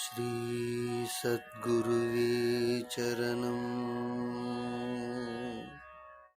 श्रीसद्गुरुवे चरणम्